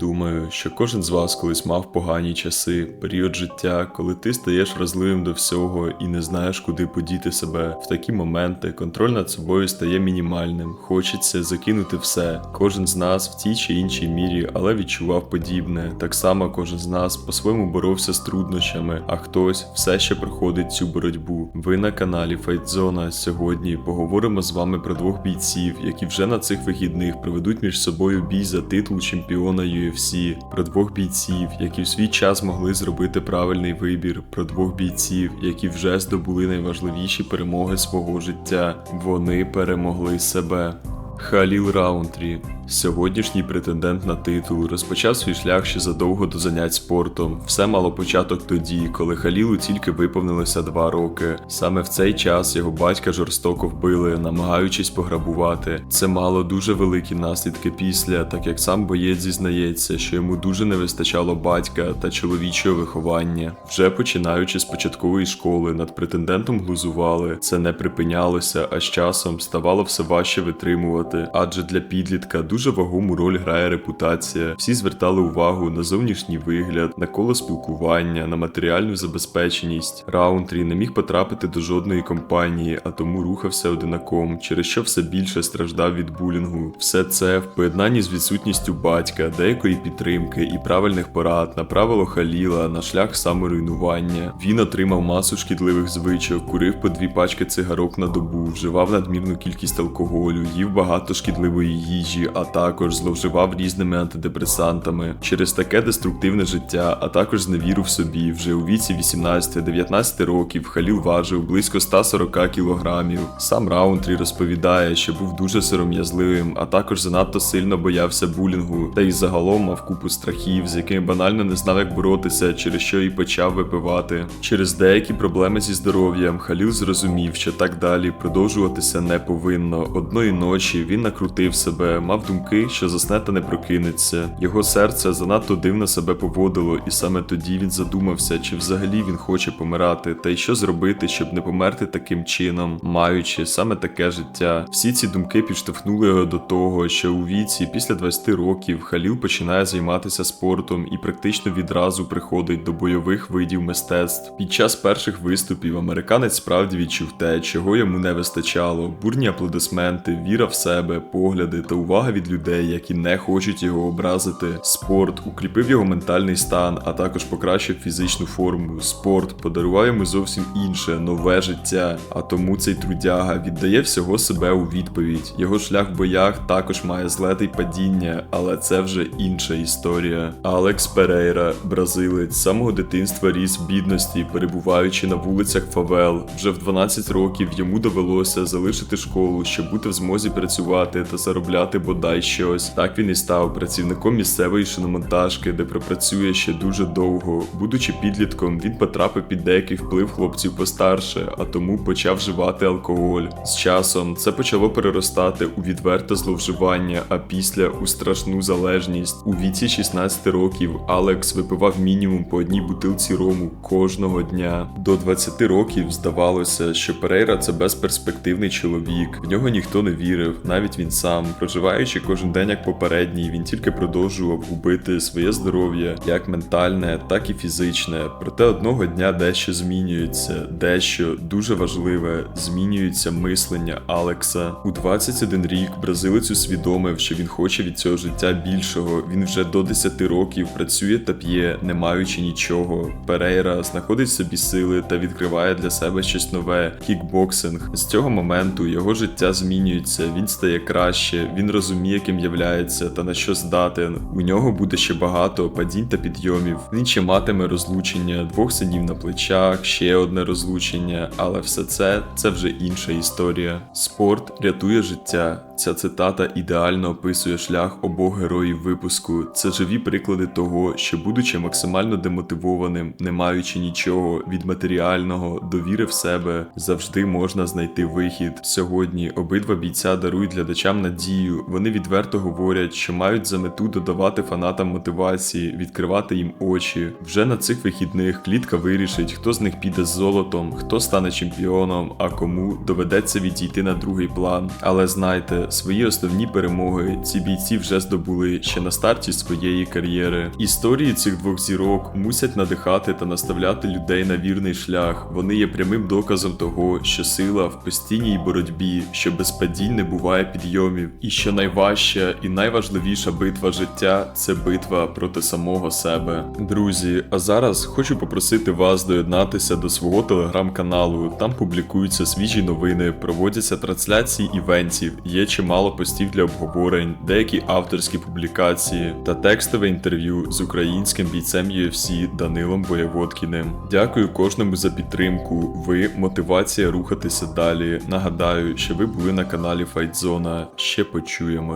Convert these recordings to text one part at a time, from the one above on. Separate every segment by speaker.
Speaker 1: Думаю, що кожен з вас колись мав погані часи, період життя, коли ти стаєш вразливим до всього і не знаєш, куди подіти себе. В такі моменти контроль над собою стає мінімальним. Хочеться закинути все. Кожен з нас в тій чи іншій мірі, але відчував подібне. Так само кожен з нас по-своєму боровся з труднощами, а хтось все ще проходить цю боротьбу. Ви на каналі Файтзона. Сьогодні поговоримо з вами про двох бійців, які вже на цих вихідних проведуть між собою бій за титул чемпіона UFC, про двох бійців, які в свій час могли зробити правильний вибір, про двох бійців, які вже здобули найважливіші перемоги свого життя. Вони перемогли себе. Халіл Раунтрі, сьогоднішній претендент на титул, розпочав свій шлях ще задовго до занять спортом. Все мало початок тоді, коли Халілу тільки виповнилося два роки. Саме в цей час його батька жорстоко вбили, намагаючись пограбувати. Це мало дуже великі наслідки після, так як сам боєць зізнається, що йому дуже не вистачало батька та чоловічого виховання. Вже починаючи з початкової школи, над претендентом глузували. Це не припинялося, а з часом ставало все важче витримувати, адже для підлітка дуже вагому роль грає репутація. Всі звертали увагу на зовнішній вигляд, на коло спілкування, на матеріальну забезпеченість. Раунтрі не міг потрапити до жодної компанії, а тому рухався одинаком, через що все більше страждав від булінгу. Все це в поєднанні з відсутністю батька, деякої підтримки і правильних порад направило Халіла на шлях саморуйнування. Він отримав масу шкідливих звичок, курив по дві пачки цигарок на добу, вживав надмірну кількість алкоголю, їв багато шкідливої їжі, а також зловживав різними антидепресантами. Через таке деструктивне життя, а також зневіру в собі, вже у віці 18-19 років Халіл важив близько 140 кілограмів. Сам Раунтрі розповідає, що був дуже сором'язливим, а також занадто сильно боявся булінгу, та й загалом мав купу страхів, з якими банально не знав, як боротися, через що і почав випивати. Через деякі проблеми зі здоров'ям Халіл зрозумів, що так далі продовжуватися не повинно. Одної ночі він накрутив себе, мав думки, що засне та не прокинеться. Його серце занадто дивно себе поводило, і саме тоді він задумався, чи взагалі він хоче помирати, та й що зробити, щоб не померти таким чином, маючи саме таке життя. Всі ці думки підштовхнули його до того, що у віці після 20 років Халіл починає займатися спортом і практично відразу приходить до бойових видів мистецтв. Під час перших виступів американець справді відчув те, чого йому не вистачало: бурні аплодисменти, віра в себе, погляди та увага від людей, які не хочуть його образити. Спорт укріпив його ментальний стан, а також покращив фізичну форму. Спорт подарував йому зовсім інше, нове життя. А тому цей трудяга віддає всього себе у відповідь. Його шлях в боях також має злети й падіння, але це вже інша історія. Алекс Перейра, бразилець, самого дитинства ріс в бідності, перебуваючи на вулицях Фавел. Вже в 12 років йому довелося залишити школу, щоб бути в змозі працювати та заробляти бодай щось. Так він і став працівником місцевої шиномонтажки, де пропрацює ще дуже довго. Будучи підлітком, він потрапив під деякий вплив хлопців постарше, а тому почав вживати алкоголь. З часом це почало переростати у відверте зловживання, а після у страшну залежність. У віці 16 років Алекс випивав мінімум по одній бутилці рому кожного дня. До 20 років здавалося, що Перейра це безперспективний чоловік. В нього ніхто не вірив, навіть він сам. Проживаючи кожен день як попередній, він тільки продовжував губити своє здоров'я, як ментальне, так і фізичне. Проте одного дня дещо змінюється, дещо дуже важливе змінюється мислення Алекса. У 21 рік бразилець усвідомив, що він хоче від цього життя більшого. Він вже до 10 років працює та п'є, не маючи нічого. Перейра знаходить собі сили та відкриває для себе щось нове кікбоксинг. З цього моменту його життя змінюється, він стає краще, він розуміє, ким являється та на що здатен. У нього буде ще багато падінь та підйомів. Він ще матиме розлучення, двох синів на плечах, ще одне розлучення, але все це це вже інша історія. Спорт рятує життя. Ця цитата ідеально описує шлях обох героїв випуску. Це живі приклади того, що, будучи максимально демотивованим, не маючи нічого від матеріального, довіри в себе, завжди можна знайти вихід. Сьогодні обидва бійця дарують глядачам надію. Вони відверто говорять, що мають за мету додавати фанатам мотивації, відкривати їм очі. Вже на цих вихідних клітка вирішить, хто з них піде з золотом, хто стане чемпіоном, а кому доведеться відійти на другий план. Але знайте, свої основні перемоги ці бійці вже здобули ще на старті своєї кар'єри. Історії цих двох зірок мусять надихати та наставляти людей на вірний шлях. Вони є прямим доказом того, що сила в постійній боротьбі, що без падінь не буває підйомів, і що найважча і найважливіша битва життя це битва проти самого себе. Друзі, а зараз хочу попросити вас доєднатися до свого телеграм-каналу. Там публікуються свіжі новини, проводяться трансляції івентів, є чимало постів для обговорень, деякі авторські публікації та текстове інтерв'ю з українським бійцем UFC Данилом Боєводкіним. Дякую кожному за підтримку. Ви мотивація рухатися далі. Нагадаю, що ви були на каналі Файтзона. Ще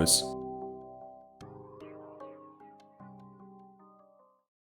Speaker 1: promise